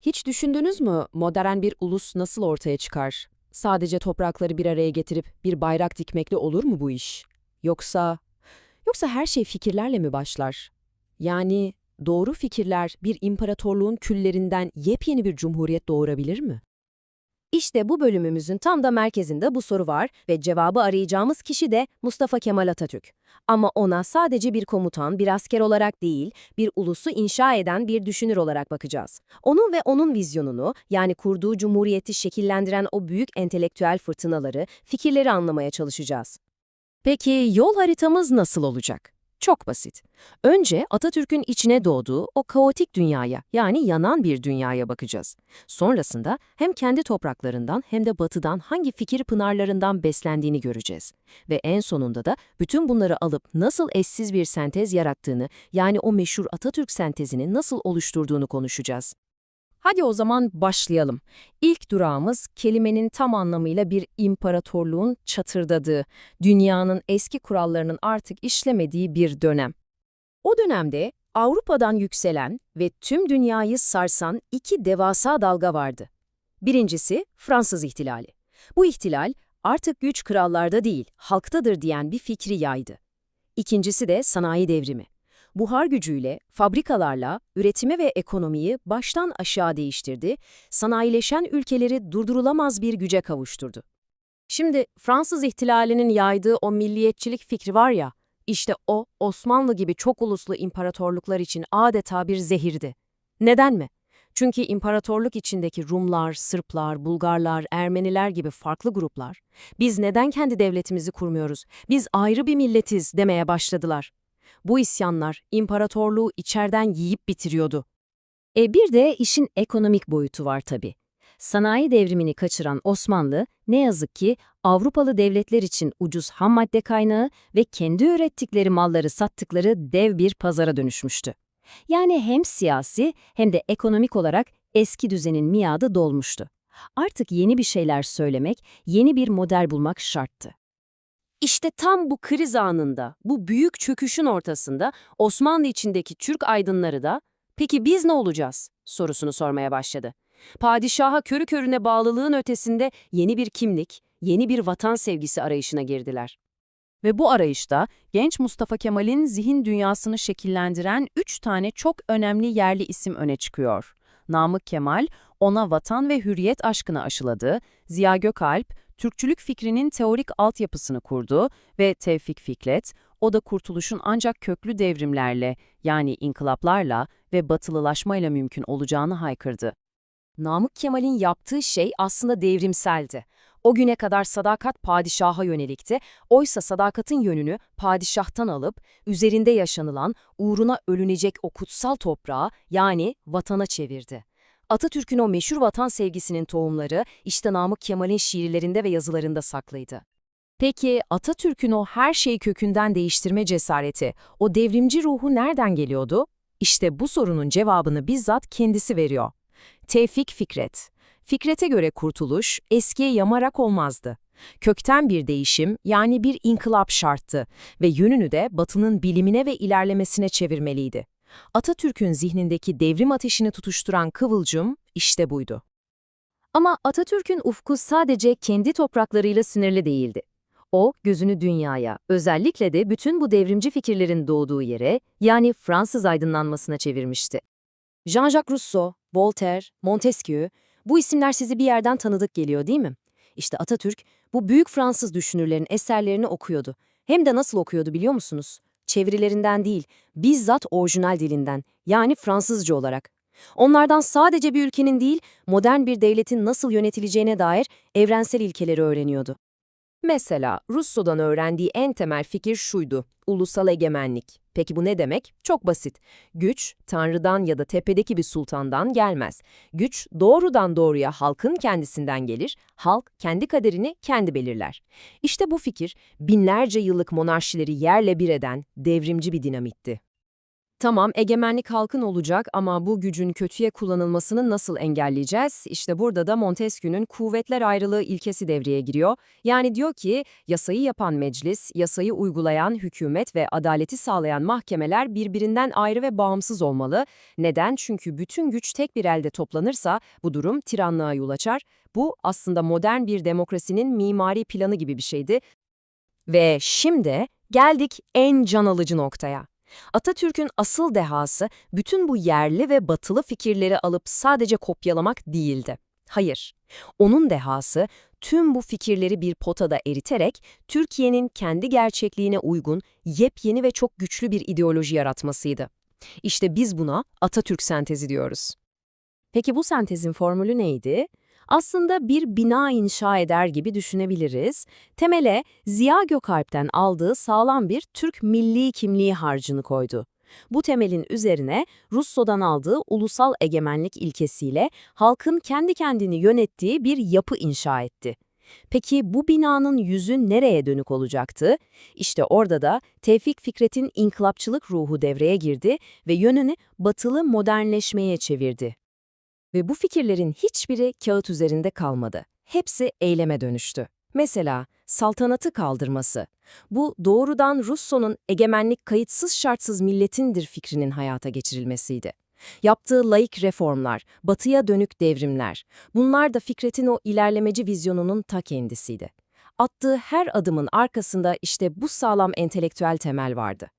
Hiç düşündünüz mü modern bir ulus nasıl ortaya çıkar? Sadece toprakları bir araya getirip bir bayrak dikmekle olur mu bu iş? Yoksa yoksa her şey fikirlerle mi başlar? Yani doğru fikirler bir imparatorluğun küllerinden yepyeni bir cumhuriyet doğurabilir mi? İşte bu bölümümüzün tam da merkezinde bu soru var ve cevabı arayacağımız kişi de Mustafa Kemal Atatürk. Ama ona sadece bir komutan, bir asker olarak değil, bir ulusu inşa eden bir düşünür olarak bakacağız. Onun ve onun vizyonunu, yani kurduğu cumhuriyeti şekillendiren o büyük entelektüel fırtınaları, fikirleri anlamaya çalışacağız. Peki yol haritamız nasıl olacak? Çok basit. Önce Atatürk'ün içine doğduğu o kaotik dünyaya, yani yanan bir dünyaya bakacağız. Sonrasında hem kendi topraklarından hem de batıdan hangi fikir pınarlarından beslendiğini göreceğiz. Ve en sonunda da bütün bunları alıp nasıl eşsiz bir sentez yarattığını, yani o meşhur Atatürk sentezini nasıl oluşturduğunu konuşacağız. Hadi o zaman başlayalım. İlk durağımız kelimenin tam anlamıyla bir imparatorluğun çatırdadığı, dünyanın eski kurallarının artık işlemediği bir dönem. O dönemde Avrupa'dan yükselen ve tüm dünyayı sarsan iki devasa dalga vardı. Birincisi Fransız ihtilali. Bu ihtilal artık güç krallarda değil, halktadır diyen bir fikri yaydı. İkincisi de sanayi devrimi buhar gücüyle, fabrikalarla üretimi ve ekonomiyi baştan aşağı değiştirdi, sanayileşen ülkeleri durdurulamaz bir güce kavuşturdu. Şimdi Fransız ihtilalinin yaydığı o milliyetçilik fikri var ya, işte o Osmanlı gibi çok uluslu imparatorluklar için adeta bir zehirdi. Neden mi? Çünkü imparatorluk içindeki Rumlar, Sırplar, Bulgarlar, Ermeniler gibi farklı gruplar, biz neden kendi devletimizi kurmuyoruz, biz ayrı bir milletiz demeye başladılar. Bu isyanlar imparatorluğu içerden yiyip bitiriyordu. E bir de işin ekonomik boyutu var tabii. Sanayi devrimini kaçıran Osmanlı, ne yazık ki Avrupalı devletler için ucuz ham madde kaynağı ve kendi ürettikleri malları sattıkları dev bir pazara dönüşmüştü. Yani hem siyasi hem de ekonomik olarak eski düzenin miadı dolmuştu. Artık yeni bir şeyler söylemek, yeni bir model bulmak şarttı. İşte tam bu kriz anında, bu büyük çöküşün ortasında Osmanlı içindeki Türk aydınları da "Peki biz ne olacağız?" sorusunu sormaya başladı. Padişaha körü körüne bağlılığın ötesinde yeni bir kimlik, yeni bir vatan sevgisi arayışına girdiler. Ve bu arayışta genç Mustafa Kemal'in zihin dünyasını şekillendiren üç tane çok önemli yerli isim öne çıkıyor. Namık Kemal, ona vatan ve hürriyet aşkını aşıladı, Ziya Gökalp, Türkçülük fikrinin teorik altyapısını kurdu ve Tevfik Fikret, o da kurtuluşun ancak köklü devrimlerle yani inkılaplarla ve batılılaşmayla mümkün olacağını haykırdı. Namık Kemal'in yaptığı şey aslında devrimseldi. O güne kadar sadakat padişaha yönelikti, oysa sadakatin yönünü padişahtan alıp, üzerinde yaşanılan, uğruna ölünecek o kutsal toprağa yani vatana çevirdi. Atatürk'ün o meşhur vatan sevgisinin tohumları işte Namık Kemal'in şiirlerinde ve yazılarında saklıydı. Peki Atatürk'ün o her şeyi kökünden değiştirme cesareti, o devrimci ruhu nereden geliyordu? İşte bu sorunun cevabını bizzat kendisi veriyor. Tevfik Fikret. Fikret'e göre kurtuluş eskiye yamarak olmazdı. Kökten bir değişim yani bir inkılap şarttı ve yönünü de batının bilimine ve ilerlemesine çevirmeliydi. Atatürk'ün zihnindeki devrim ateşini tutuşturan kıvılcım işte buydu. Ama Atatürk'ün ufku sadece kendi topraklarıyla sınırlı değildi. O, gözünü dünyaya, özellikle de bütün bu devrimci fikirlerin doğduğu yere, yani Fransız aydınlanmasına çevirmişti. Jean-Jacques Rousseau, Voltaire, Montesquieu, bu isimler sizi bir yerden tanıdık geliyor değil mi? İşte Atatürk, bu büyük Fransız düşünürlerin eserlerini okuyordu. Hem de nasıl okuyordu biliyor musunuz? Çevirilerinden değil, bizzat orijinal dilinden, yani Fransızca olarak. Onlardan sadece bir ülkenin değil, modern bir devletin nasıl yönetileceğine dair evrensel ilkeleri öğreniyordu. Mesela Russo'dan öğrendiği en temel fikir şuydu, ulusal egemenlik. Peki bu ne demek? Çok basit. Güç, tanrıdan ya da tepedeki bir sultandan gelmez. Güç doğrudan doğruya halkın kendisinden gelir, halk kendi kaderini kendi belirler. İşte bu fikir, binlerce yıllık monarşileri yerle bir eden devrimci bir dinamitti. Tamam, egemenlik halkın olacak ama bu gücün kötüye kullanılmasını nasıl engelleyeceğiz? İşte burada da Montesquieu'nun kuvvetler ayrılığı ilkesi devreye giriyor. Yani diyor ki, yasayı yapan meclis, yasayı uygulayan hükümet ve adaleti sağlayan mahkemeler birbirinden ayrı ve bağımsız olmalı. Neden? Çünkü bütün güç tek bir elde toplanırsa bu durum tiranlığa yol açar. Bu aslında modern bir demokrasinin mimari planı gibi bir şeydi. Ve şimdi geldik en can alıcı noktaya. Atatürk'ün asıl dehası bütün bu yerli ve batılı fikirleri alıp sadece kopyalamak değildi. Hayır, onun dehası tüm bu fikirleri bir potada eriterek Türkiye'nin kendi gerçekliğine uygun, yepyeni ve çok güçlü bir ideoloji yaratmasıydı. İşte biz buna Atatürk sentezi diyoruz. Peki bu sentezin formülü neydi? Aslında bir bina inşa eder gibi düşünebiliriz. Temele Ziya Gökalp'ten aldığı sağlam bir Türk milli kimliği harcını koydu. Bu temelin üzerine Russo'dan aldığı ulusal egemenlik ilkesiyle halkın kendi kendini yönettiği bir yapı inşa etti. Peki bu binanın yüzü nereye dönük olacaktı? İşte orada da Tevfik Fikret'in inkılapçılık ruhu devreye girdi ve yönünü batılı modernleşmeye çevirdi. Ve bu fikirlerin hiçbiri kağıt üzerinde kalmadı. Hepsi eyleme dönüştü. Mesela saltanatı kaldırması. Bu doğrudan Russo'nun egemenlik kayıtsız şartsız milletindir fikrinin hayata geçirilmesiydi. Yaptığı laik reformlar, batıya dönük devrimler, bunlar da Fikret'in o ilerlemeci vizyonunun ta kendisiydi. Attığı her adımın arkasında işte bu sağlam entelektüel temel vardı.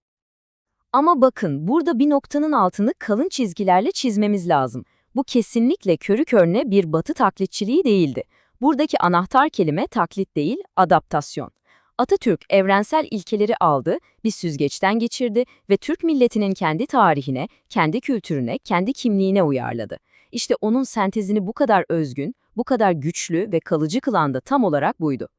Ama bakın burada bir noktanın altını kalın çizgilerle çizmemiz lazım. Bu kesinlikle körü körüne bir batı taklitçiliği değildi. Buradaki anahtar kelime taklit değil, adaptasyon. Atatürk evrensel ilkeleri aldı, bir süzgeçten geçirdi ve Türk milletinin kendi tarihine, kendi kültürüne, kendi kimliğine uyarladı. İşte onun sentezini bu kadar özgün, bu kadar güçlü ve kalıcı kılan da tam olarak buydu.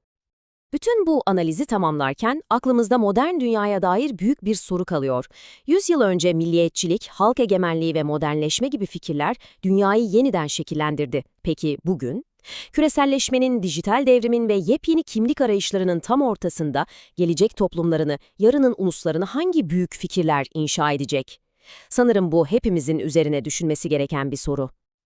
Bütün bu analizi tamamlarken aklımızda modern dünyaya dair büyük bir soru kalıyor. Yüz yıl önce milliyetçilik, halk egemenliği ve modernleşme gibi fikirler dünyayı yeniden şekillendirdi. Peki bugün? Küreselleşmenin, dijital devrimin ve yepyeni kimlik arayışlarının tam ortasında gelecek toplumlarını, yarının uluslarını hangi büyük fikirler inşa edecek? Sanırım bu hepimizin üzerine düşünmesi gereken bir soru.